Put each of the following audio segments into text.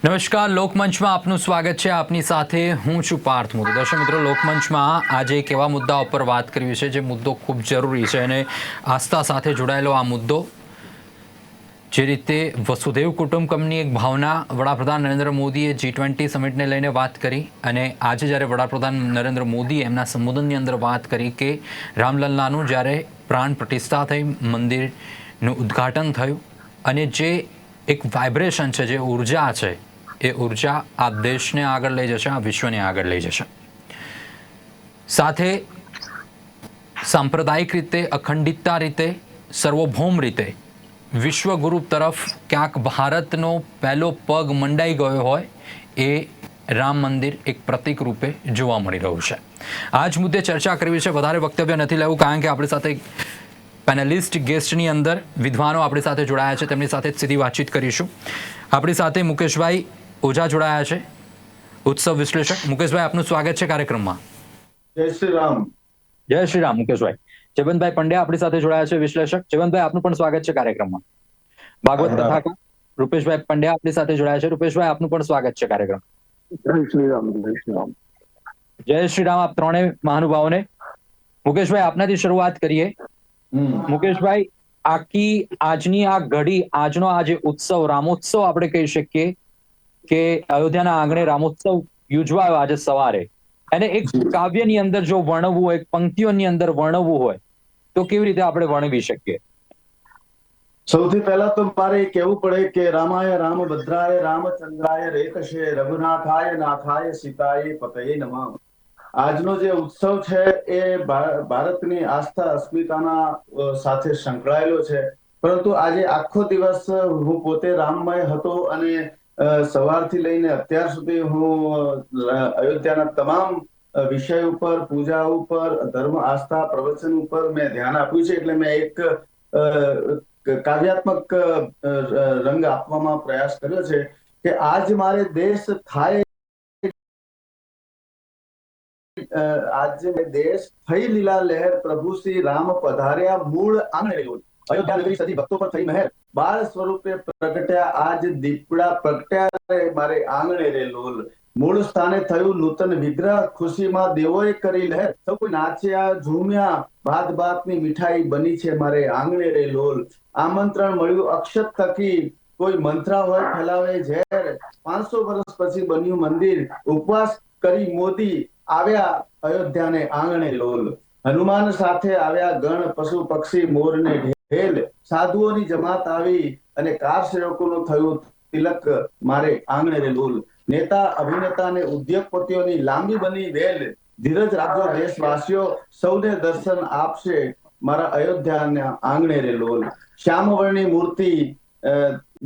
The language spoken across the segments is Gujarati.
નમસ્કાર, લોકમંચમાં આપનું સ્વાગત છે. આપની સાથે હું છું પાર્થ મોદી દર્શક મિત્રો, લોકમંચમાં આજે એક એવા મુદ્દા ઉપર વાત કરવી છે જે મુદ્દો ખૂબ જરૂરી છે અને આસ્થા સાથે જોડાયેલો આ મુદ્દો, જે રીતે વસુદેવ કુટુંબકમની એક ભાવના વડાપ્રધાન નરેન્દ્ર મોદીએ જી ટ્વેન્ટી સમિટને લઈને વાત કરી અને આજે જ્યારે વડાપ્રધાન નરેન્દ્ર મોદીએ એમના સંબોધનની અંદર વાત કરી કે રામલલ્લાનું જ્યારે પ્રાણ પ્રતિષ્ઠા થઈ, મંદિરનું ઉદ્ઘાટન થયું અને જે એક વાઇબ્રેશન છે, જે ઊર્જા છે એ ઊર્જા આ દેશને આગળ લઈ જશે, આ વિશ્વને આગળ લઈ જશે. સાથે સાંપ્રદાયિક રીતે, અખંડિતતા રીતે, સર્વભૌમ રીતે વિશ્વગુરુ તરફ ક્યાંક ભારતનો પહેલો પગ મંડાઈ ગયો હોય, એ રામ મંદિર એક પ્રતિક રૂપે જોવા મળી રહ્યું છે. આ જ મુદ્દે ચર્ચા કરવી છે, વધારે વક્તવ્ય નથી લેવું, કારણ કે આપણી સાથે પેનલિસ્ટ ગેસ્ટની અંદર વિદ્વાનો આપણી સાથે જોડાયા છે, તેમની સાથે સીધી વાતચીત કરીશું. આપણી સાથે મુકેશભાઈ ઓઝા જોડાયા છે. ઉત્સવ વિશ્લેષક મુકેશભાઈ આપનું સ્વાગત છે કાર્યક્રમમાં. જય શ્રી રામ. જય શ્રી રામ મુકેશભાઈ. જયવંતભાઈ પંડ્યા આપણી સાથે જોડાયા છે વિશ્લેષક. જયવંતભાઈ આપનું પણ સ્વાગત છે કાર્યક્રમમાં. ભાગવત કથાકાર રૂપેશભાઈ પંડ્યા આપણી સાથે જોડાયા છે. રૂપેશભાઈ આપનું પણ સ્વાગત છે કાર્યક્રમ. જય શ્રી રામ જય શ્રી રામ. જય શ્રી રામ આપ ત્રણેય મહાનુભાવોને. મુકેશભાઈ આપનાથી શરૂઆત કરીએ. હમ. મુકેશભાઈ આખી આજની આ ઘડી આજનો આ જે ઉત્સવ રામોત્સવ આપણે કહી શકીએ કે અયોધ્યાના આંગણે રામોત્સવ યોજવાયો આજે સવારે. એને એક કાવ્યની અંદર જો વર્ણવવું હોય પંક્તિઓની અંદર વર્ણવવું હોય તો કેવી રીતે આપણે વર્ણવી શકીએ? સૌથી પહેલા તો મારે કહેવું પડે કે રામાય રામભદ્રાય રામચંદ્રાય રેતશે રઘુનાથાય નાથાય સીતાય પતયે નમઃ. આજનો જે ઉત્સવ છે એ ભારતની આસ્થા અસ્મિતાના સાથે સંકળાયેલો છે. પરંતુ આજે આખો દિવસ હું પોતે રામમય હતો અને સવારથી લઈને અત્યાર સુધી હું અયોધ્યાના તમામ વિષય ઉપર, પૂજા ઉપર, ધર્મ, આસ્થા, પ્રવચન ઉપર મેં ધ્યાન આપ્યું છે. એટલે મેં એક કાવ્યાત્મક રંગ આપવામાં પ્રયાસ કર્યો છે કે આજ મારે દેશ થાય આજે દેશ થઈ લીલા લહેર પ્રભુ શ્રી રામ પધાર્યા મૂળ આંગણે અયોધ્યા નગરી સદી ભક્તો પર થઈ મહેર. બાળ સ્વરૂપે પ્રગટ્યા આજ દીપડા પ્રગટ્યા મારે આંગણે રે લોલ. મૂળ સ્થાને થયું નૂતન વિગ્રહ, ખુશીમાં દેવોએ કરી લહેર. સૌ કોઈ નાચ્યા, ઝૂમ્યા ભાત ભાતની મીઠાઈ બની છે મારે આંગણે રે લોલ. આમંત્રણ મળ્યું અક્ષત થકી. કોઈ મંત્રા હોય ફેલાવે ઝેર. પાંચસો વર્ષ પછી બન્યું મંદિર. ઉપવાસ કરી મોદી આવ્યા અયોધ્યાને આંગણે લોલ. હનુમાન સાથે આવ્યા ગણ પશુ પક્ષી મોરને ઢેલ સાધુઓની જમાત આવી અને કાર સેવકોનું થયું તિલક મારે આંગણે રે લોલ નેતા અભિનેતા અને ઉદ્યોગપતિઓની લાંબી બની વેલ. ધીરજ રાખજો દેશવાસીઓ, સૌને દર્શન આપશે મારા અયોધ્યાના આંગણે રે લોલ શ્યામવર્ણી મૂર્તિ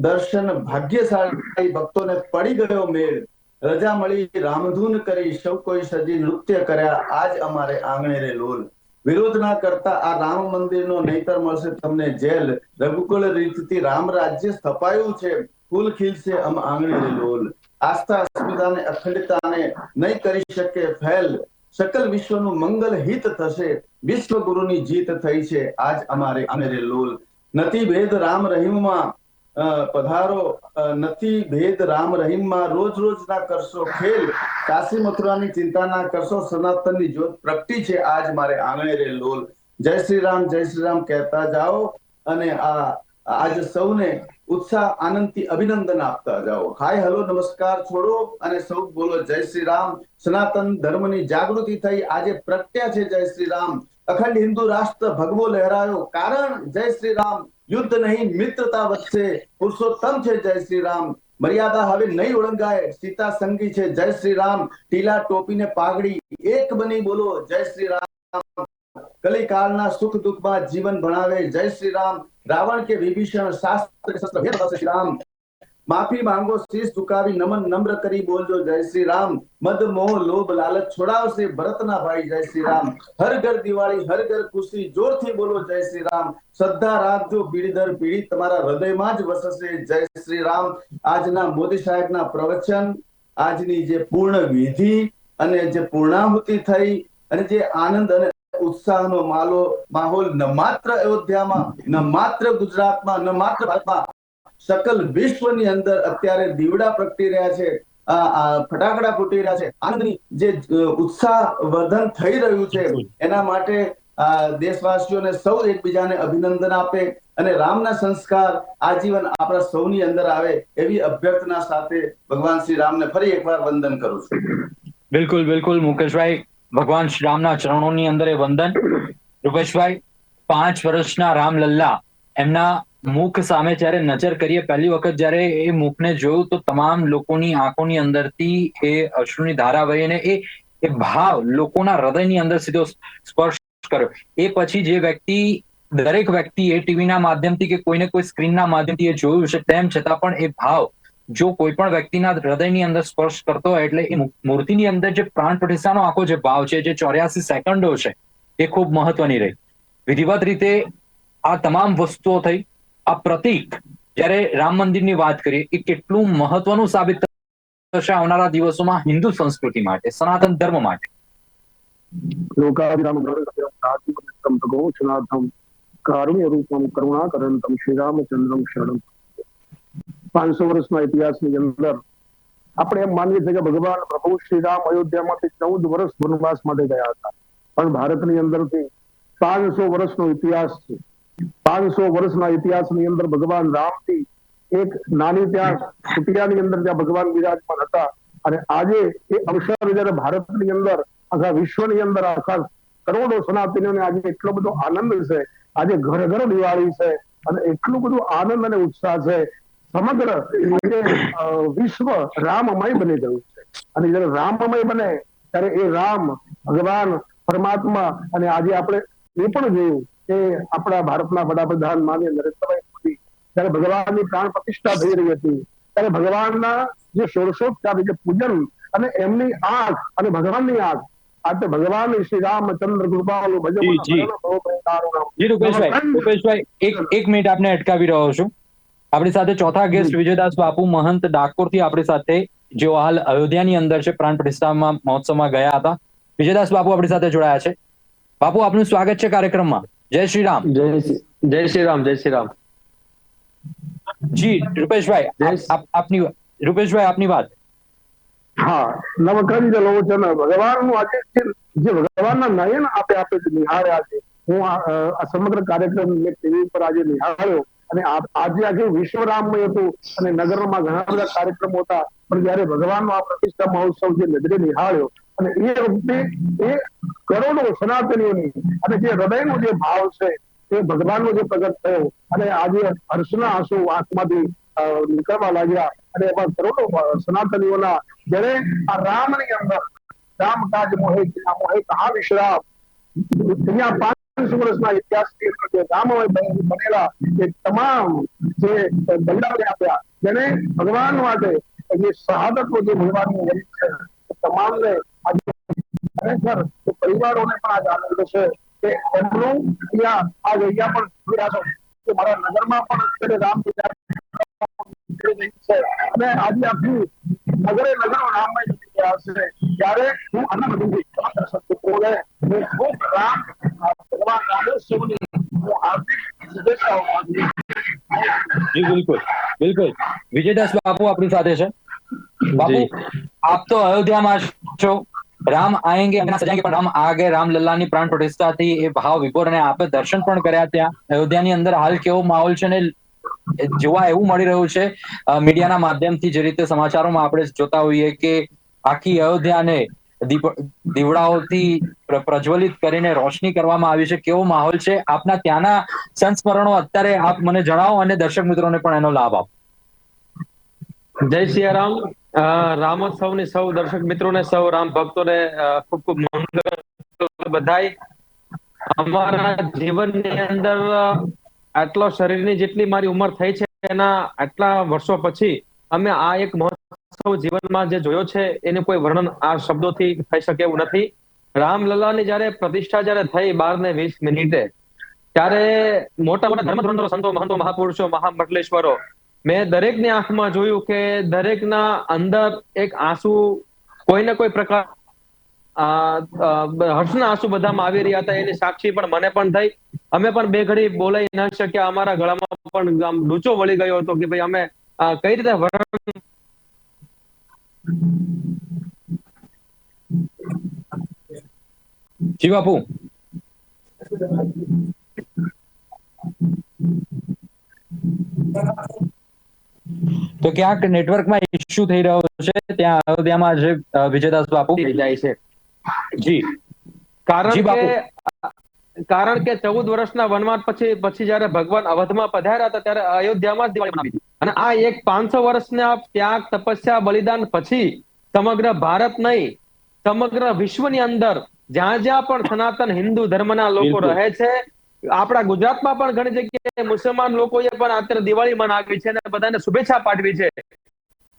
દર્શન ભાગ્યશાળી ભક્તોને પડી ગયો મેળ. રજા મળી, રામધૂન કરી, સૌ કોઈ સજી નૃત્ય કર્યા, આજ અમારે આંગણે રે લોલ વિરોધ ના કરતા આ રામ મંદિરનો નહીતર મળશે. તમને જેલ. રઘુકુળ રીતથી રામ રાજ્ય સ્થપાયું છે. ફૂલ ખીલશે અમ આંગળી લોલ આસ્થા અસ્મિતાને, અખંડતાને નહીં કરી શકે ફેલ. સકલ વિશ્વનું મંગલ હિત થશે. વિશ્વ ગુરુની જીત થઈ છે. આજ અમારે અમેરે લોલ. નથી ભેદ રામ રહીમમાં. પધારો નથી, ભેદ, રામ, રહીમમાં રોજ રોજ ના કરશો ખેલ. કાશી મથુરાની ચિંતા ના કરશો સનાતનની જ્યોત. પ્રગટી છે આજ મારે આંગણે રે લોલ. જય શ્રી રામ, જય શ્રી રામ, કહેતા જાઓ અને આ, આજ સૌને ઉત્સાહ, આનંદથી અભિનંદન આપતા જાઓ. હાય, હલો, નમસ્કાર છોડો અને સૌ બોલો જય શ્રી રામ. સનાતન ધર્મની જાગૃતિ થઈ આજે પ્રગટ્યા છે જય શ્રી રામ. અખંડ હિન્દુ રાષ્ટ્ર ભગવો લહેરાયો. કારણ જય શ્રી રામ. યુદ્ધ નહીં, મિત્રતા વધશે, પુરુષોત્તમ છે, જય શ્રી રામ. મર્યાદા હવે નહીં ઓળંગાય, સીતા સંગી છે, જય શ્રી રામ. ટીલા ટોપીને પાઘડી, એક બની બોલો, જય શ્રી રામ. કલિકાળના સુખ દુઃખમાં જીવન ભણાવે, જય શ્રી રામ. રાવણ કે વિભીષણ શાસ્ત્ર શસ્ત્ર ભેદ શ્રી રામ. માફી માંગો, શીશ ઝુકાવી, નમન નમ્ર કરી બોલજો, જય શ્રી રામ. મદ, મોહ, લોભ, લાલચ છોડાવશે, ભરતના ભાઈ, જય શ્રી રામ. હર ઘર દિવાળી, હર ઘર ખુશી, જોરથી બોલો, જય શ્રી રામ. શ્રદ્ધા રાખજો પીઢી દર તમારા હૃદયમાં જ વસશે, જય શ્રી રામ. આજના મોદી સાહેબના પ્રવચન, આજની જે પૂર્ણ વિધિ અને જે પૂર્ણાહુતિ થઈ અને જે આનંદ અને ઉત્સાહનો માલો, માહોલ ન માત્ર અયોધ્યામાં, ન માત્ર ગુજરાતમાં, ન માત્ર ભારતમાં સકલ વિશ્વની અંદર અત્યારે દીવડા પ્રગટી રહ્યા છે ફટાકડા ફૂટી રહ્યા છે. આનંદની જે ઉત્સાહ વર્ધન થઈ રહ્યું છે એના માટે દેશવાસીઓને સૌ એકબીજાને અભિનંદન આપે અને રામના સંસ્કાર આજીવન આપણા સૌની અંદર આવે એવી અભ્યર્થના સાથે ભગવાન શ્રી રામને ફરી એકવાર વંદન કરું છું. બિલકુલ બિલકુલ મુકેશભાઈ. ભગવાન શ્રી રામના ચરણોની અંદર એ વંદન. રૂપેશભાઈ પાંચ વર્ષના રામલલ્લા એમના મુખ સામે જ્યારે નજર કરીએ, પહેલી વખત જ્યારે એ મુખને જોયું તો તમામ લોકોની આંખોની અંદરથી એ અશ્રુની ધારા વહીને એ એ ભાવ લોકોના હૃદયની અંદર સીધો સ્પર્શ કર્યો. એ પછી જે વ્યક્તિ, દરેક વ્યક્તિ એ ટીવીના માધ્યમથી કે કોઈને કોઈ સ્ક્રીનના માધ્યમથી એ જોયું છે તેમ છતાં પણ એ ભાવ જો કોઈ પણ વ્યક્તિના હૃદયની અંદર સ્પર્શ કરતો હોય એટલે એ મૂર્તિની અંદર જે પ્રાણ પ્રતિષ્ઠાનો આખો જે ભાવ છે, જે ચોર્યાસી સેકન્ડો છે, એ ખૂબ મહત્વની રહી. વિધિવત રીતે આ તમામ વસ્તુઓ થઈ આ પ્રતીક જ્યારે રામ મંદિરની વાત કરીએ, એ કેટલું મહત્વનું સાબિત થશે આવનારા દિવસોમાં હિન્દુ સંસ્કૃતિ માટે, સનાતન ધર્મ માટે? પાંચસો વર્ષના ઇતિહાસની અંદર આપણે એમ માનીએ છીએ કે ભગવાન પ્રભુ શ્રી રામ અયોધ્યામાંથી ચૌદ વર્ષ વનવાસ માટે ગયા હતા. પણ ભારતની અંદરથી પાંચસો વર્ષનો ઇતિહાસ છે. પાંચસો વર્ષના ઇતિહાસની અંદર ભગવાન રામથી એક નાની ત્યાં કુટિયાની અંદર જ્યાં ભગવાન વિરાજમાન હતા. અને આજે એ અવસર જયારે ભારતની અંદર, આખા વિશ્વની અંદર, આખા કરોડો સનાતનીઓને આજે એટલો બધો આનંદ છે. આજે ઘર ઘર દિવાળી છે અને એટલું બધું આનંદ અને ઉત્સાહ છે. સમગ્ર વિશ્વ રામમય બની ગયું છે. અને જયારે રામમય બને, ત્યારે એ રામ ભગવાન, પરમાત્મા અને આજે આપણે એ પણ જોયું કે આપણા ભારતના વડાપ્રધાન માન્ય નરેન્દ્રભાઈ મોદી ત્યારે ભગવાનની પ્રાણ પ્રતિષ્ઠા થઈ રહી હતી ત્યારે ભગવાનના જે ષોડશોપચાર જે પૂજન અને એમની આંખ અને ભગવાનની આંખ આ તો ભગવાન શ્રી રામચંદ્ર કૃપાલુ જી, જી. જી રૂપેશભાઈ રૂપેશભાઈ એક એક મિનિટ આપને અટકાવી રહ્યો છું. આપણી સાથે ચોથા ગેસ્ટ વિજયદાસ બાપુ મહંત ડાકોરથી આપણી સાથે જેઓ હાલ અયોધ્યાની અંદર છે પ્રાણ પ્રતિષ્ઠામાં મહોત્સવમાં ગયા હતા. વિજયદાસ બાપુ આપણી સાથે જોડાયા છે. બાપુ આપનું સ્વાગત છે કાર્યક્રમમાં. જય શ્રી રામ જય શ્રી રામ જય શ્રી રામ જી રૂપેશભાઈ આપની રૂપેશભાઈ આપની વાત. હા નવકંજ લોચન ભગવાનનું આજે જે જે ભગવાનના નયન આપે આપે જે નિહાળ્યા છે હું આ સમગ્ર કાર્યક્રમ મેં ટીવી પર આજે નિહાળ્યો. અને આજે આજે વિશ્વ રામમય હતું અને નગરમાં ઘણા બધા કાર્યક્રમો હતા. પણ જયારે ભગવાનનો આ પ્રતિષ્ઠા મહોત્સવ જે નજરે નિહાળ્યો અને એ વખતે એ કરોડો સનાતનીઓની અને જે હૃદયનો જે ભાવ છે, એ ભગવાનનો જે પ્રગટ થયો અને આજે હર્ષના આંસુ આંખમાંથી નીકળવા લાગ્યા અને એમાં કરોડો સનાતનીઓના જ્યારે આ રામની અંદર રામ કાજ મોહે મોહે કહા વિશ્રામ, અહીંયા પાંચસો વર્ષના ઇતિહાસની અંદર જે રામમય બને- બનેલા એ તમામ જે બલિદાન આપ્યા, જેને ભગવાન માટે જે શહાદતનો જે ભગવાનની છે તમામને ખરેખર પરિવારોને પણ આજ આનંદ છે કે એમનું અહીંયા આજ અહીંયા પણ જોઈ રહ્યા છો કે મારા નગરમાં પણ અત્યારે રામ પૂજા છે. અને આજે આખું નગરે નગરો રામમય ગયા છે. ત્યારે હું આનંદ અનુભવી હું ખૂબ રામ ભગવાન રામેશ્વરની હું હાર્દિક શુભેચ્છાઓ જી બિલકુલ. બિલકુલ. વિજયદાસ બાપુ આપણી સાથે છે. બાપુ આપ તો અયોધ્યામાં છો. રામ આયેંગે અને પણ રામ આ ગયે રામ લલ્લાની પ્રાણ પ્રતિષ્ઠાથી એ ભાવ વિભોર અને આપે દર્શન પણ કર્યા ત્યાં. અયોધ્યાની અંદર હાલ કેવો માહોલ છે ને જોવા એવું મળી રહ્યું છે મીડિયાના માધ્યમથી જે રીતે સમાચારોમાં આપણે જોતા હોઈએ કે આખી અયોધ્યાને દીવડાઓથી પ્રજ્વલિત કરીને રોશની કરવામાં આવી છે. કેવો માહોલ છે? આપના ત્યાંના સંસ્મરણો અત્યારે આપ મને જણાવો અને દર્શક મિત્રોને પણ એનો લાભ આપો. જય શ્રી રામ રામોત્સવની સૌ દર્શક મિત્રોને, સૌ રામ ભક્તોને ખૂબ ખૂબ મંગળ બધાય. અમારા જીવનની અંદર આટલો શરીરની જેટલી મારી ઉંમર થઈ છે, એના આટલા વર્ષો પછી અમે આ એક મહોત્સવ જીવનમાં જે જોયો છે, એનું કોઈ વર્ણન આ શબ્દોથી થઈ શકે એવું નથી. રામલલ્લાની જયારે પ્રતિષ્ઠા જયારે થઈ બાર ને વીસ મિનિટે, ત્યારે મોટા મોટા ધર્મધુરંધરો સંતો, મહંતો, મહાપુરુષો, મહામંડલેશ્વરો મેં દરેકની આંખમાં જોયું કે દરેકના અંદર એક આંસુ કોઈ ને કોઈ પ્રકાર હર્ષના આંસુ બધામાં આવી રહ્યા હતા, એની સાક્ષી પણ મને પણ થઈ. અમે પણ બે ઘડી બોલાઈ ન શક્યા. અમારા ગળામાં પણ આમ લૂચો વળી ગયો હતો કે ભાઈ અમે કઈ રીતે વર્ણન જી બાપુ. તો ક્યાંક નેટવર્કમાં ઇશ્યુ થઈ રહ્યો છે ત્યાં અયોધ્યામાં જે વિજયદાસ બાપુ? જાય છે. જી. કારણ કે કારણ કે ચૌદ વર્ષના વનવાસ પછી પછી જયારે ભગવાન અવધમાં પધાર્યા હતા ત્યારે અયોધ્યામાં જ દિવાળી મનાવી. અને આ એક પાંચસો વર્ષના ત્યાગ તપસ્યા બલિદાન પછી સમગ્ર ભારત નહીં સમગ્ર વિશ્વની અંદર જ્યાં જ્યાં પણ સનાતન હિન્દુ ધર્મના લોકો રહે છે આપણા ગુજરાતમાં પણ ઘણી જગ્યાએ મુસલમાન લોકોએ પણ અત્યારે દિવાળી મનાવી છે અને બધાને શુભેચ્છા પાઠવી છે.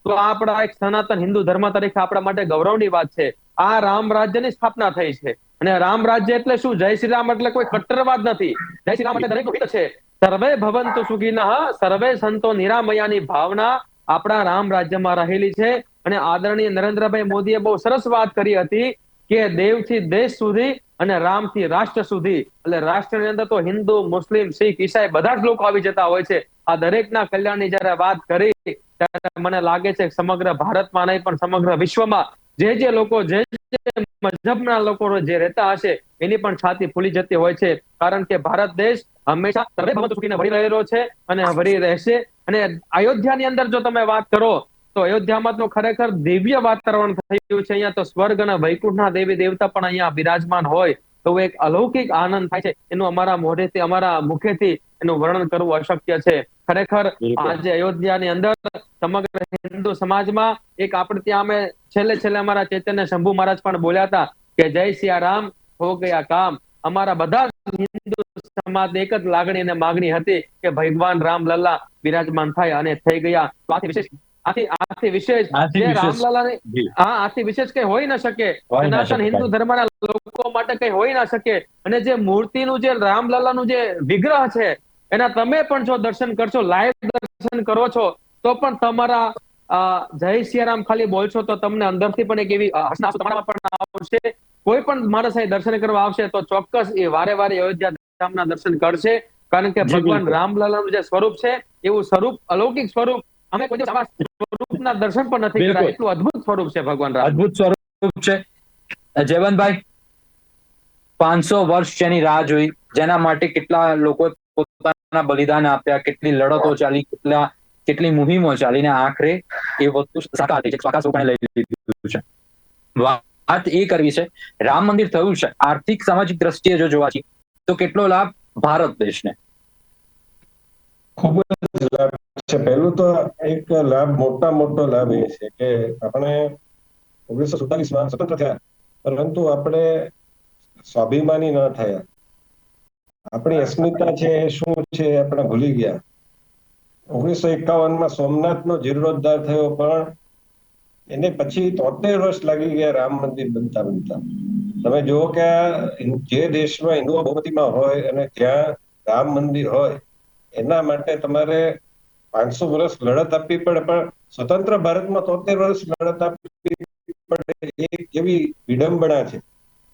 તો આપણા એક સનાતન હિન્દુ ધર્મ તરીકે આપણા માટે ગૌરવની વાત છે. આ રામ રાજ્યની સ્થાપના થઈ છે. અને રામ રાજ્ય એટલે શું? જય શ્રી રામ એટલે કોઈ કટ્ટરવાદ નથી. જય શ્રી રામ એટલે દરેક હિત છે. સર્વે ભવંતુ સુખીના, સર્વે સંતો નિરામયાની ભાવના આપણા રામ રાજ્યમાં રહેલી છે. અને આદરણીય નરેન્દ્રભાઈ મોદીએ બહુ સરસ વાત કરી હતી કે દેવથી દેશ સુધી અને રામથી રાષ્ટ્ર સુધી, એટલે રાષ્ટ્રની અંદર તો હિન્દુ, મુસ્લિમ, શીખ, ઈસાઈ બધા જ લોકો આવી જતા હોય છે. આ દરેકના કલ્યાણની જયારે વાત કરી, ત્યારે મને લાગે છે સમગ્ર ભારતમાં નહીં, પણ સમગ્ર વિશ્વમાં જે જે લોકો, જે મજહબના લોકો જે રહેતા હશે, એની પણ છાતી ફૂલી જતી હોય છે. કારણ કે ભારત દેશ હંમેશા ભરી રહેલો છે અને ભરી રહેશે. અને અયોધ્યાની અંદર જો તમે વાત કરો તો અયોધ્યામાં તો ખરેખર દિવ્ય વાતાવરણ થયું છે. અહીંયા તો સ્વર્ગ અને વૈકુંઠના દેવી દેવતા પણ અહીંયા બિરાજમાન હોય તો એક અલૌકિક આનંદ થાય છે. એનું અમારા મોઢેથી અમારા મુખેથી એનું વર્ણન કરવું અશક્ય છે. ખરેખર આજે અયોધ્યાની અંદર સમગ્ર હિન્દુ સમાજમાં એક આપણે ત્યાં અમે છેલ્લે છેલ્લે અમારા ચેતન્ય શંભુ મહારાજ પણ બોલ્યા હતા કે જય સિયારામ હો ગયા કામ. અમારા બધા હિન્દુ સમાજ એક જ લાગણી અને માગણી હતી કે ભગવાન રામ લલ્લા બિરાજમાન થાય અને થઈ ગયા. વિશેષ આથી આથી વિશેષ જે વિશેષ. હા આથી વિશેષ કઈ હોઈ ન શકે. સનાતન હિન્દુ ધર્મના લોકો માટે કઈ હોઈ ના શકે. અને જે મૂર્તિનું જે રામલાલાનું જે વિગ્રહ છે એના તમે પણ જો દર્શન કરશો લાઈવ દર્શન કરો છો તો પણ તમારા જય સિયારામ ખાલી બોલશો તો તમને અંદરથી પણ એક એવી તમારામાં પણ આવશે. કોઈ પણ માણસ અહીં દર્શન કરવા આવશે તો ચોક્કસ એ વારે વારે અયોધ્યા ધામના દર્શન કરશે. કારણ કે ભગવાન રામલાલાનું રામલલાનું જે સ્વરૂપ છે એવું સ્વરૂપ અલૌકિક સ્વરૂપ અમે કોઈ દિવસ આવા સ્વરૂપના દર્શન પણ નથી કર્યા. એટલું અદ્ભુત સ્વરૂપ છે ભગવાન રામ. અદ્ભુત સ્વરૂપ છે. જયવંતભાઈ પાંચસો વર્ષ જેની રાહ જોઈ જેના માટે કેટલા લોકો પોતાના બલિદાન આપ્યા કેટલી લડતો ચાલી કેટલા કેટલી મુહિમો ચાલીને આખરે એ વસ્તુ સાકાર થઈ છે સ્વાકાસ લોકોને લઈ લીધું છે. વાત એ કરવી છે રામ મંદિર થયું છે. આર્થિક સામાજિક દ્રષ્ટિએ જો જોવા જઈએ તો કેટલો લાભ ભારત દેશને. ખૂબ જ લાભ છે પહેલું તો એક લાભ મોટા મોટો લાભ એ છે કે આપણે ઓગણીસો સુડતાલીસમાં સ્વતંત્ર થયા, પરંતુ આપણે સ્વાભિમાની ન થયા. આપણી અસ્મિતા છે એ શું છે આપણે ભૂલી ગયા. ઓગણીસો એકાવનમાં સોમનાથ નો જીર્ણોદ્ધાર થયો, પણ એને પછી તોતેર વર્ષ લાગી ગયા રામ મંદિર બનતા બનતા. તમે જુઓ કે જે દેશમાં હિન્દુઓ બહુમતીમાં હોય અને જ્યાં રામ મંદિર હોય, એના માટે તમારે પાંચસો વર્ષ લડત આપવી પડે પણ સ્વતંત્ર ભારતમાં તોતેર વર્ષ લડત આપવી પડે એ કેવી વિડંબના છે.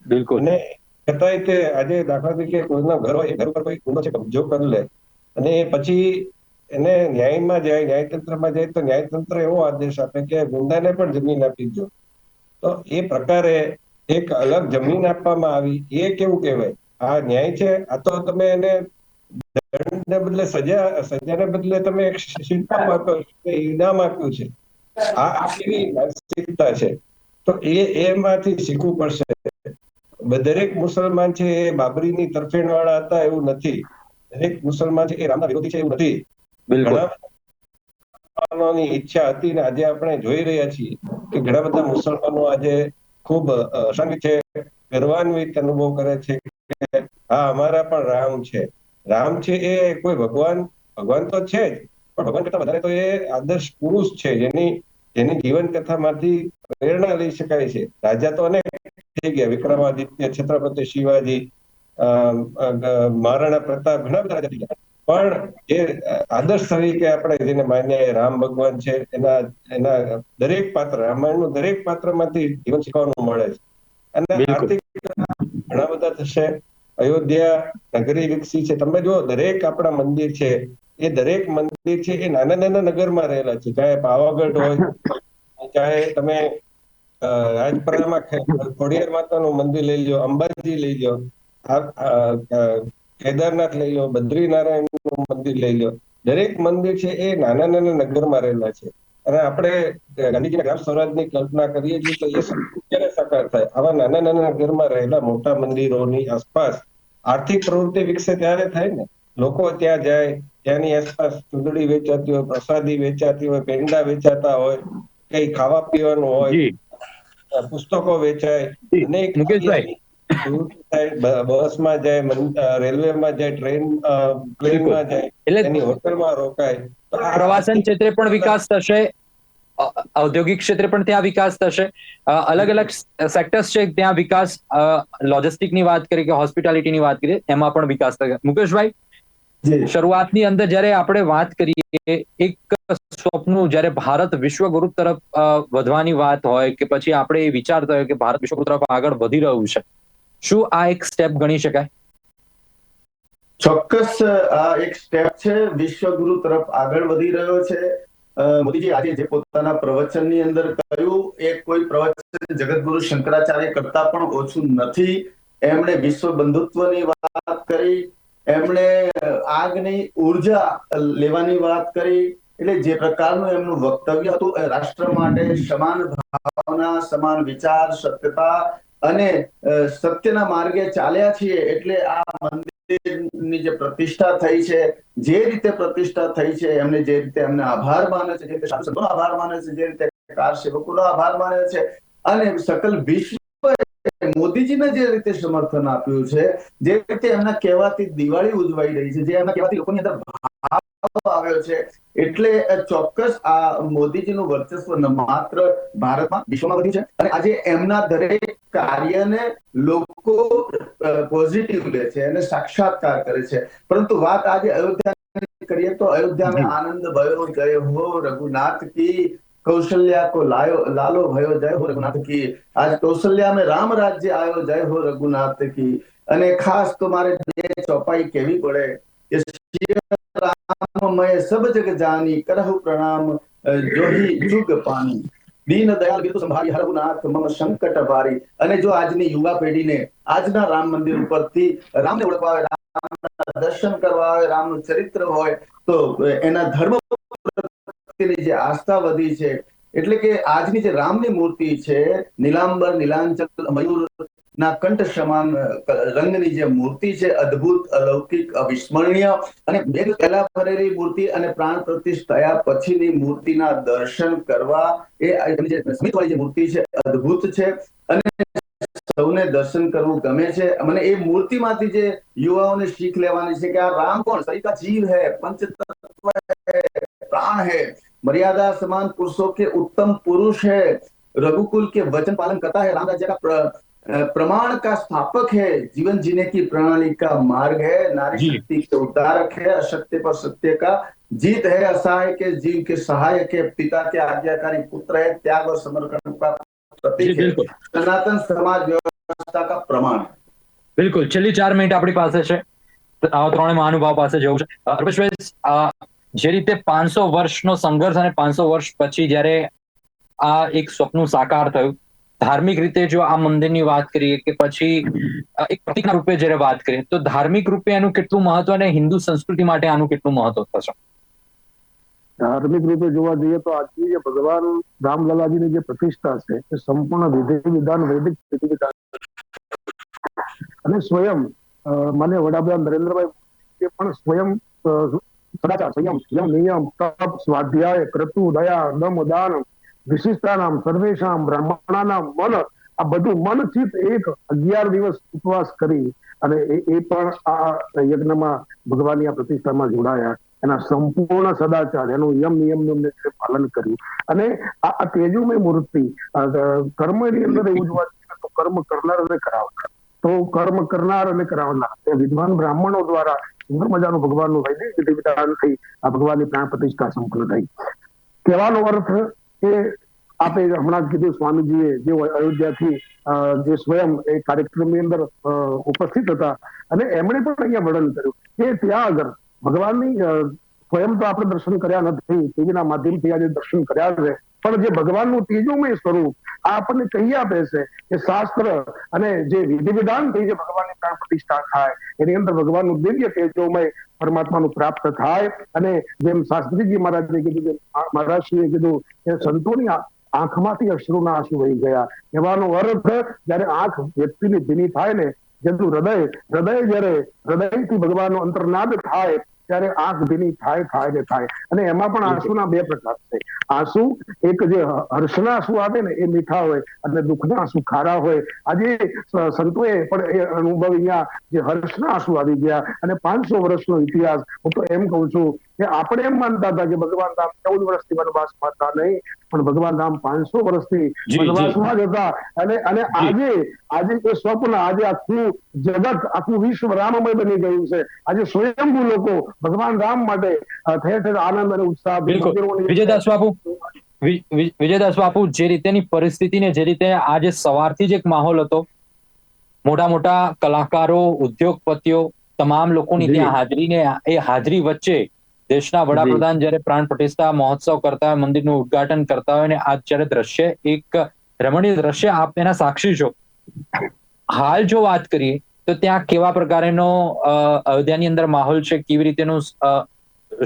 બિલકુલ. અને છતાંય તે આજે દાખલા તરીકે કોઈના ઘર હોય ઘર પર કોઈ ગુનો છે કબજો કરી લે. અને પછી એને ન્યાયમાં જાય ન્યાયતંત્રમાં જાય તો ન્યાયતંત્ર એવો આદેશ આપે કે ગુંડાને પણ જમીન આપી દો તો એ પ્રકારે એક અલગ જમીન આપવામાં આવી. એ કેવું કહેવાય? આ ન્યાય છે આ તો તમે એને દંડને બદલે સજા સજાને બદલે તમે એક શિલ્પા આપ્યો ઇનામ આપ્યું છે. આ આખી માનસિકતા છે. તો એ એમાંથી શીખવું પડશે. દરેક મુસલમાન છે એ બાબરીની તરફેણ વાળા હતા એવું નથી. દરેક મુસલમાન છે એ રામના વિરોધી છે એવું નથી. બિલકુલ. મુસલમાનોની ઈચ્છા હતી ને આજે આપણે જોઈ રહ્યા છીએ કે ઘણા બધા મુસલમાનો આજે ખૂબ અસંગ છે ગર્વાન્વિત અનુભવ કરે છે કે હા અમારા પણ રામ છે. રામ છે એ કોઈ ભગવાન ભગવાન તો છે જ. પણ ભગવાન કરતા વધારે તો એ આદર્શ પુરુષ છે જેની જેની જીવન કથામાંથી પ્રેરણા લઈ શકાય છે. રાજા તો અનેક થઈ ગયા. વિક્રમાદિત્ય છત્રપતિ શિવાજી મહારાણા પ્રતાપ ઘણા બધા રાજા થઈ ગયા. પણ એ આદર્શ તરીકે આપણે જેને માન્ય રામ ભગવાન છે એના એના દરેક પાત્ર રામાયણનું દરેક પાત્રમાંથી જીવન શીખવાનું મળે છે. અને આર્થિક ઘણા બધા થશે. અયોધ્યા નગરી વિકસી છે. તમે જો દરેક આપણા મંદિર છે, એ દરેક મંદિર છે, એ નાના નાના નગરમાં રહેલા છે. ચાહે પાવાગઢ હોય, ચાહે તમે રાજપરામાં ખોડિયાર માતાનું મંદિર લઈ લો અંબાજી લઈ લો કેદારનાથ લઈ લો બદ્રીનારાયણનું મંદિર લઈ લો દરેક મંદિર છે, એ નાના નાના નગરમાં રહેલા છે. અને આપણે ગાંધીજીના ગ્રામ સ્વરાજની કલ્પના કરીએ છીએ તો એ ક્યારે સાકાર થાય. આવા નાના નાના નગરમાં રહેલા મોટા મંદિરોની આસપાસ આર્થિક પ્રવૃત્તિ વિકસે ત્યારે થાય ને. લોકો ત્યાં જાય ત્યાંની આસપાસ ચૂંદડી વેચાતી હોય પ્રસાદી વેચાતી હોય પેંડા વેચાતા હોય કઈ ખાવા પીવાનું હોય પુસ્તકો વેચાય. અનેક બસમાં જાય રેલવેમાં જાય ટ્રેન પ્લેનમાં જાય એટલે એની હોટલમાં રોકાય. આ પ્રવાસન ક્ષેત્રે પણ વિકાસ થશે ઔદ્યોગિક ક્ષેત્રે પણ ત્યાં વિકાસ થશે. અલગ અલગ સેક્ટર્સ છે ત્યાં વિકાસ લોજિસ્ટિકની વાત કરી કે હોસ્પિટાલિટીની વાત કરીએ એમાં પણ વિકાસ થશે. મુકેશભાઈ? શરૂઆતની અંદર જ્યારે આપણે વાત કરીએ એક સ્વપ્ન જ્યારે ભારત વિશ્વગુરુ તરફ વધવાની વાત હોય કે પછી આપણે એ વિચારતા હોય કે ભારત વિશ્વગુરુ તરફ આગળ વધી રહ્યું છે શું આ એક સ્ટેપ ગણી શકાય? ચોક્કસ આ એક સ્ટેપ છે. વિશ્વગુરુ તરફ આગળ વધી રહ્યો છે. મોદીજી, આજે જે પોતાના પ્રવચનની અંદર કહ્યું, એ કોઈ પ્રવચન જગતગુરુ શંકરાચાર્ય કરતા પણ ઓછું નથી. એમણે વિશ્વ બંધુત્વની વાત કરી, એમણે આગની ઊર્જા લેવાની વાત કરી, એટલે જે પ્રકારનું એમનું વક્તવ્ય હતું, એ રાષ્ટ્ર માટે સમાન ભાવના, સમાન વિચાર, સત્યતા અને સત્યના માર્ગે ચાલ્યા છીએ, એટલે આ મંદિરની જે પ્રતિષ્ઠા થઈ છે, જે રીતે પ્રતિષ્ઠા થઈ છે, એમને જે રીતે એમને આભાર માને છે, જે રીતે સંતોનો આભાર માને છે, જે રીતે કાર સેવકોનો આભાર માને છે અને સકલ વિશ્વ મોદીજીને જે રીતે સમર્થન આપ્યું છે જે રીતે એમના કહેવાથી દિવાળી ઉજવાઈ રહી છે જે એમના કહેવાથી લોકોની અંદર ભાવ આવ્યો છે એટલે ચોક્કસ આ મોદીજીનું વર્ચસ્વ માત્ર ભારતમાં વિશ્વમાં વધ્યું છે અને આજે એમના દરેક કાર્યને લોકો પોઝિટિવ લે છે અને સાક્ષાત્કાર કરે છે. પરંતુ વાત આજે અયોધ્યા કરીએ તો અયોધ્યા મેં આનંદ ભયો જય હો રઘુનાથ કી कौशल्या को लायो लालो भयो जय हो रघुनाथ की आज कौशल्या में राम राज्य आयो जय हो रघुनाथ की અને ખાસ તો મારે બે ચોપાઈ કેવી પડે કે શિય રામ મય સબ જગ જાની કરહુ પ્રણામ અ, જોહી જુગ પાની દીન દયાલ બિરુ સંભાળી હરગુનાથ મમ સંકટ ભારી અને જો આજની યુવા પેઢીને આજના રામ મંદિર ઉપરથી રામને ઓળખવા હોય રામના દર્શન કરવા હોય રામનું ચરિત્ર હોય તો એના ધર્મ ની જે આસ્થા વધી છે, એટલે કે આજની જે રામની મૂર્તિ છે, નીલાંબર, નીલાંચલ મયુર ના કંઠ સમાન રંગની જે મૂર્તિ છે, અદ્ભુત, અલૌકિક, અવિસ્મરણીય અને બે પહેલા ભરેલી મૂર્તિ અને પ્રાણ પ્રતિષ્ઠા પછીની મૂર્તિના દર્શન કરવા એ જે મૂર્તિ છે, અદ્ભુત છે અને સૌને દર્શન કરવું ગમે છે. મને એ મૂર્તિમાંથી જે યુવાઓને શીખ લેવાની છે કે આ રામ કોણ? સહી કા જીવ હૈ, પંચતત્વ હૈ, પ્રાણ હે मर्यादा समान पुरुषों के उत्तम पुरुष है रघुकुल के वचन पालन करता है राम राज्य का प्र, अ, प्रमाण का स्थापक है जीवन जीने की प्रणाली का मार्ग है नारी जी। शक्ति के उद्धारक है असत्य पर सत्य का जीत है असहाय के जीव के सहायक है पिता के आज्ञाकारी पुत्र है त्याग और समर्पण का જી प्रतीक है બિલકુલ सनातन समाज व्यवस्था का प्रमाण है બિલકુલ છેલ્લી ચાર મિનિટ આપણી પાસે છે આ ત્રણે મહાનુભાવ પાસે જવું છે અ, અલ્પેશભાઈ અ, જે રીતે પાંચસો વર્ષનો સંઘર્ષ અને પાંચસો વર્ષ પછી જ્યારે આ એક સ્વપ્ન સાકાર થયું ધાર્મિક રીતે જો આ મંદિરની વાત કરીએ કે પછી એક પ્રતિકના રૂપે જ્યારે વાત કરીએ તો ધાર્મિક રૂપે એનું કેટલું મહત્વ અને હિન્દુ સંસ્કૃતિ માટે આનું કેટલું મહત્વ થશે? ધાર્મિક રૂપે જોવા જઈએ તો આજની જે ભગવાન રામલલાજીની જે પ્રતિષ્ઠા છે એ સંપૂર્ણ વિધિ વિધાન વૈદિક વિધિ વિધાન અને સ્વયં અ, માન્ય વડાપ્રધાન નરેન્દ્રભાઈ પણ સ્વયં સદાચાર સંયમ યમ નિયમ તપ સ્વાધ્યાય ક્રતુ દયા દમ દાન વિશિષ્ટાનામ સર્વેશામ બ્રાહ્મણાનામ મન આ બધું મન ચિત એક અગિયાર દિવસ ઉપવાસ કરી અને એ પણ આ યજ્ઞમાં ભગવાનની આ પ્રતિષ્ઠામાં જોડાયા એના સંપૂર્ણ સદાચાર એનું યમ નિયમનું પાલન કર્યું અને આ તેજુમય મૂર્તિ કર્મની અંદર એવું જોવા તો કર્મ કરનાર અને કરાવનાર તો કર્મ કરનાર અને કરાવનાર વિદ્વાન બ્રાહ્મણો દ્વારા સુંદર મજાનું ભગવાનનું વૈદિક વિધિ વિધાન થઈ આ ભગવાનની પ્રાણ પ્રતિષ્ઠા સંપૂર્ણ થઈ. કહેવાનો અર્થ એ આપે હમણાં જ કીધું સ્વામીજીએ જે અયોધ્યાથી જે સ્વયં એ કાર્યક્રમની અંદર ઉપસ્થિત હતા અને એમણે પણ અહીંયા વર્ણન કર્યું કે ત્યાં આગળ ભગવાનની સ્વયં તો આપણે દર્શન કર્યા નથી, ટીવીના માધ્યમથી આજે દર્શન કર્યા છે, પણ જે ભગવાનનું તેજોમય સ્વરૂપ આ આપણને કહી આપે છે કે શાસ્ત્ર અને જે વિધિ વિધાનથી જે ભગવાનની પ્રાણ પ્રતિષ્ઠા થાય, એની અંદર ભગવાનનું દિવ્ય તેજોમય પરમાત્માનું પ્રાપ્ત થાય અને જેમ શાસ્ત્રીજી મહારાજે કીધું જેમ મહારાજશ્રીએ કીધું કે સંતોની આંખમાંથી અશ્રુના આંસુ વહી ગયા. કહેવાનો અર્થ, જયારે આંખ વ્યક્તિની ભીની થાય ને જેટલું હૃદય હૃદય જયારે હૃદયથી ભગવાનનો અંતર્નાદ થાય ત્યારે આંખ ભીની થાય થાય ને થાય. અને એમાં પણ આંસુના બે પ્રકાર છે. આંસુ એક જે હર્ષના આંસુ આવે ને એ મીઠા હોય અને દુઃખના આંસુ ખારા હોય. આજે સંતોએ પણ એ અનુભવ અહીંયા જે હર્ષના આંસુ આવી ગયા. અને પાંચસો વર્ષનો ઇતિહાસ હું તો એમ કહું છું કે આપણે એમ માનતા હતા કે ભગવાન રામ ચૌદ વર્ષથી વનવાસમાં હતા નહીં પણ ભગવાન રામ પાંચસો વર્ષથી વનવાસમાં જ હતા. અને અને આજે આજે એ સ્વપ્ન આજે આખું જગત આખું વિશ્વ રામમય બની ગયું છે. આજે સ્વયંભૂ લોકો ભગવાન રામ માટે ઠેર ઠેર આનંદ અને ઉત્સાહ વિજયદાસ બાપુ વિજયદાસ બાપુ જે રીતેની પરિસ્થિતિને જે રીતે આજે સવારથી જ એક માહોલ હતો મોટા મોટા કલાકારો ઉદ્યોગપતિઓ તમામ લોકોની. ત્યાં હાજરીને એ હાજરી વચ્ચે દેશના વડાપ્રધાન જ્યારે પ્રાણ પ્રતિષ્ઠા મહોત્સવ કરતા હોય મંદિરનું ઉદ્ઘાટન કરતા હોય ને આ જ્યારે દ્રશ્ય એક રમણીય દ્રશ્ય આપ એના સાક્ષી છો. હાલ જો વાત કરીએ તો ત્યાં કેવા પ્રકારનો અયોધ્યાની અંદર માહોલ છે કેવી રીતેનું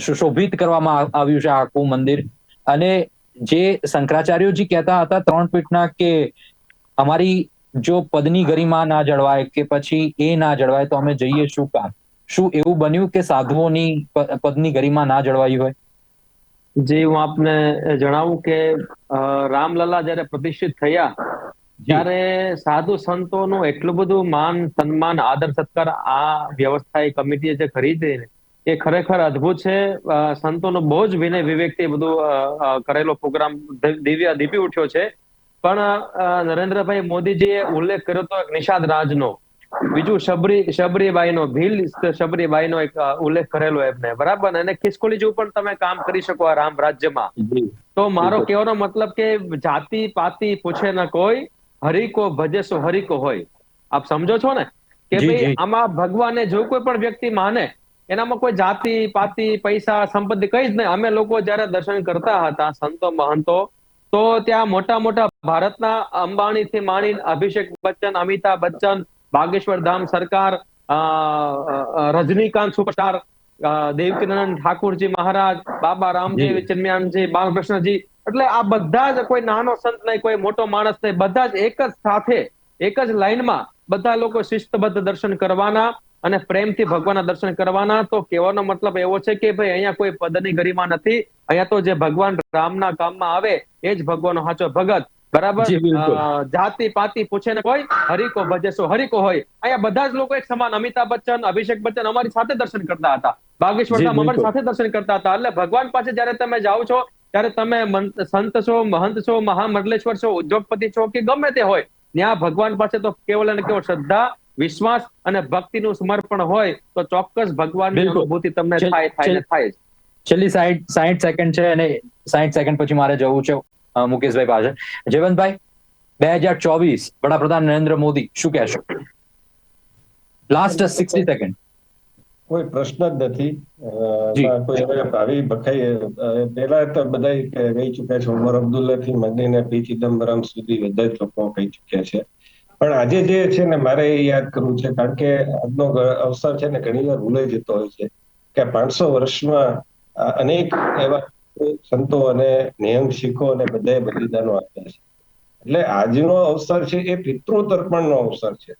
સુશોભિત કરવામાં આવ્યું છે આખું મંદિર? અને જે શંકરાચાર્યજી કહેતા હતા ત્રણ પીઠના કે અમારી જો પદની ગરિમા ના જળવાય કે પછી એ ના જળવાય તો અમે જઈએ શું કામ? શું એવું બન્યું કે સાધુઓની પદની ગરિમા ના જળવાઈ હોય? જે હું આપને જણાવું કે રામલલા જયારે પ્રતિષ્ઠિત થયા ત્યારે સાધુ સંતોનું એટલું બધું માન સન્માન આદર સત્કાર આ વ્યવસ્થા એ કમિટીએ જે કરી હતી એ ખરેખર અદ્ભુત છે. સંતોનો બહુ જ વિનય વિવેકથી બધું કરેલો પ્રોગ્રામ દિવ્ય દીપી ઉઠ્યો છે. પણ નરેન્દ્રભાઈ મોદીજીએ ઉલ્લેખ કર્યો હતો નિષાદ રાજનો. બીજું શબરી શબરીબાઈનો ભીલ શબરીબાઈનો એક ઉલ્લેખ કરેલો એમને. બરાબર? અને ખિસકોલી જેવું પણ તમે કામ કરી શકો આ રામ રાજ્યમાં. તો મારો કહેવાનો મતલબ કે જાતિ પાતિ પૂછે ન કોઈ હરિકો ભજે સો હરિકો હોય. આપ સમજો છો ને? કે ભાઈ આમાં ભગવાને જો કોઈ પણ વ્યક્તિ માને એનામાં કોઈ જાતિ પાતિ પૈસા સંપત્તિ કઈ જ નહીં. અમે લોકો જયારે દર્શન કરતા હતા સંતો મહંતો તો ત્યાં મોટા મોટા ભારતના અંબાણી થી માણી અભિષેક બચ્ચન અમિતાભ બચ્ચન બાગેશ્વર ધામ સરકાર રજનીકાંત સુપરસ્ટાર દેવકીનંદન ઠાકુરજી મહારાજ બાબા રામજી જી. બાલકૃષ્ણજી એટલે આ બધા જ કોઈ નાનો સંત નહીં કોઈ મોટો માણસ નહીં બધા જ એક જ સાથે એક જ લાઈનમાં બધા લોકો શિસ્તબદ્ધ દર્શન કરવાના અને પ્રેમથી ભગવાનના દર્શન કરવાના. તો કહેવાનો મતલબ એવો છે કે ભાઈ અહીંયા કોઈ પદની ગરિમા નથી. અહીંયા તો જે ભગવાન રામના કામમાં આવે એ જ ભગવાનનો સાચો ભગત. બરાબર? જાતિ પાતિ પૂછે ને કોઈ? હરિકો ભજે સો હરિકો હોય. અહીંયા બધા જ લોકો એક સમાન. અમિતાભ બચ્ચન અભિષેક બચ્ચન અમારી સાથે દર્શન કરતા હતા. બાગેશ્વર ધામ અમારી સાથે દર્શન કરતા હતા. એટલે ભગવાન પાસે જયારે તમે જાઓ છો ત્યારે તમે સંત છો મહંત છો મહામંડલેશ્વર છો ઉદ્યોગપતિ છો કે ગમે તે હોય ત્યાં ભગવાન પાસે તો કેવલ અને કેવળ શ્રદ્ધા વિશ્વાસ અને ભક્તિનું સમર્પણ હોય તો ચોક્કસ ભગવાનની. અનુભૂતિ તમને થાય થાય થાય છેલ્લી સાઈઠ સાઈઠ સેકન્ડ છે અને સાઈઠ સેકન્ડ પછી મારે જવું છે. મુકેશભાઈ પાસે જયવંતભાઈ બે હજાર ચોવીસ વડાપ્રધાન નરેન્દ્ર મોદી શું કહેશો? લાસ્ટ સિક્સટી સેકન્ડ કોઈ પ્રશ્ન જ નથી. કોઈ હવે ભાવિ ભખાઈ પેલા તો બધા કહી ચુક્યા છે ઉમર અબ્દુલ્લા થી માંડીને પી ચિદમ્બરમ સુધી બધા જ લોકો કહી ચુક્યા છે. પણ આજે જે છે ને મારે એ યાદ કરવું છે કારણ કે આજનો અવસર છે ને ઘણી વાર ભૂલાઈ જતો હોય છે કે પાંચસો વર્ષમાં અનેક એવા સંતો અને નિયમ શીખો અને બધાએ બલિદાનો આપ્યા છે. એટલે આજનો અવસર છે એ પિતૃ તર્પણનો અવસર છે.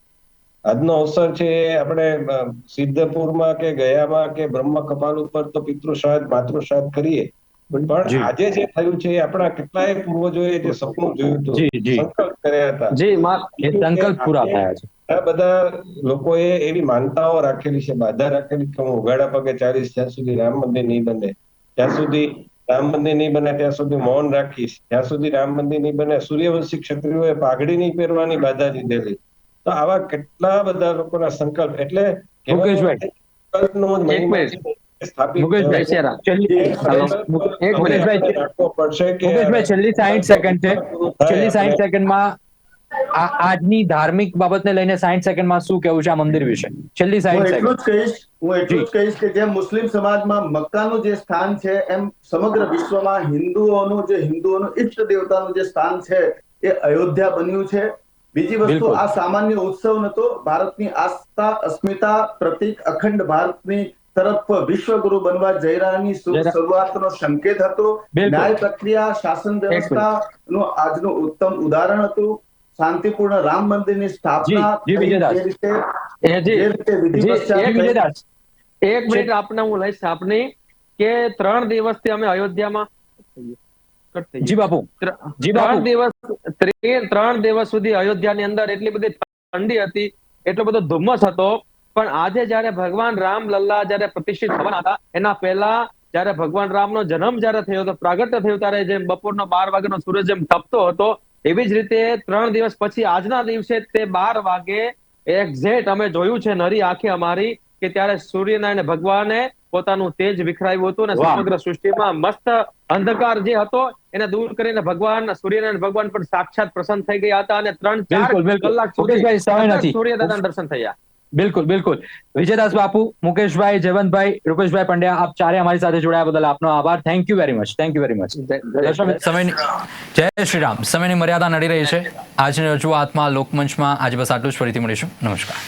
આજનો અવસર છે એ આપણે સિદ્ધપુરમાં કે ગયામાં કે બ્રહ્મ કપાલ ઉપર તો પિતૃ શ્રાદ્ધ માતૃ શ્રાદ્ધ કરીએ. પણ આજે જે થયું છે આપણા કેટલાય પૂર્વજોએ જે સપનું જોયું હતું. સંકલ્પ કર્યા હતા. જી એ સંકલ્પ પૂરા થયા છે. આ બધા લોકોએ એવી માનતાઓ રાખેલી છે બાધા રાખેલી કે હું ઉઘાડા પગે ચાલીસ જ્યાં સુધી રામ મંદિર નહીં બને ત્યાં સુધી રામ મંદિર નહીં બને ત્યાં સુધી મૌન રાખીશ. ત્યાં સુધી રામ મંદિર નહીં બને સૂર્યવંશી ક્ષત્રિયોએ પાઘડી નહીં પહેરવાની બાધા લીધેલી તો આવા કેટલા બધા લોકોના સંકલ્પ એટલે મુકેશભાઈ. છેલ્લી 60 સેકન્ડ છે. છેલ્લી સાઈઠ સેકન્ડમાં આજની ધાર્મિક બાબતને લઈને સાઈઠ સેકન્ડમાં શું કેવું છે આ મંદિર વિશે? છેલ્લી સાઈઠ એટલું સેકન્ડ. જ કહીશ હું એટલું જ કહીશ કે જેમ મુસ્લિમ સમાજમાં મક્કાનું જે સ્થાન છે એમ સમગ્ર વિશ્વમાં હિન્દુઓનું જે હિન્દુઓનું ઈષ્ટ દેવતાનું જે સ્થાન છે એ અયોધ્યા બન્યું છે. બીજી વસ્તુ આ સામાન્ય ઉત્સવ નતો ભારતની આસ્થા અસ્મિતા પ્રતિક અખંડ ભારતની તરફ વિશ્વગુરુ બનવા જઈ રહ્યાની શરૂઆતનો સંકેત હતો. ન્યાય પ્રક્રિયા શાસન વ્યવસ્થા નું આજનું ઉત્તમ ઉદાહરણ હતું. શાંતિપૂર્ણ રામ મંદિરની સ્થાપના જી, વિજયદાસ. એક વિજયદાસ એક મિનિટ આપને હું લઈશ આપની કે ત્રણ દિવસથી અમે અયોધ્યામાં કટ થઈ ગયું. જી બાપુ જી બાપુ. દિવસ ત્રે- ત્રણ દિવસ સુધી અયોધ્યાની અંદર એટલી બધી ઠંડી હતી એટલો બધો ધુમ્મસ હતો પણ આજે જયારે ભગવાન રામ લલ્લા જયારે પ્રતિષ્ઠિત થવાના હતા એના પહેલા જયારે ભગવાન રામનો જન્મ જયારે થયો હતો પ્રાગટ્ય થયું ત્યારે જેમ બપોરનો બાર વાગ્યાનો સૂરજ જેમ તપતો હતો એવી જ રીતે ત્રણ દિવસ પછી આજના દિવસે તે બાર વાગે એક્ઝેટ અમે જોયું છે નરી આંખે અમારી કે ત્યારે સૂર્યનારાયણ ભગવાને પોતાનું તેજ વિખરાયું હતું અને. સમગ્ર સૃષ્ટિમાં મસ્ત અંધકાર જે હતો એને દૂર કરીને ભગવાન સૂર્યનારાયણ ભગવાન પણ સાક્ષાત પ્રસન્ન થઈ ગયા હતા અને ત્રણ ચાર. કલાક સુધી. સૂર્યદાદાના દર્શન થયા બિલકુલ બિલકુલ. વિજયદાસ બાપુ મુકેશભાઈ જયવંતભાઈ રૂપેશભાઈ પંડ્યા આપ ચારે અમારી સાથે જોડાયા બદલ આપનો આભાર. Thank you very much thank you very much સમય જય શ્રી રામ. સમયની મર્યાદા નડી રહી છે. આજની રજૂઆતમાં લોકમંચમાં આજે બસ આટલું જ. ફરીથી મળીશું. નમસ્કાર.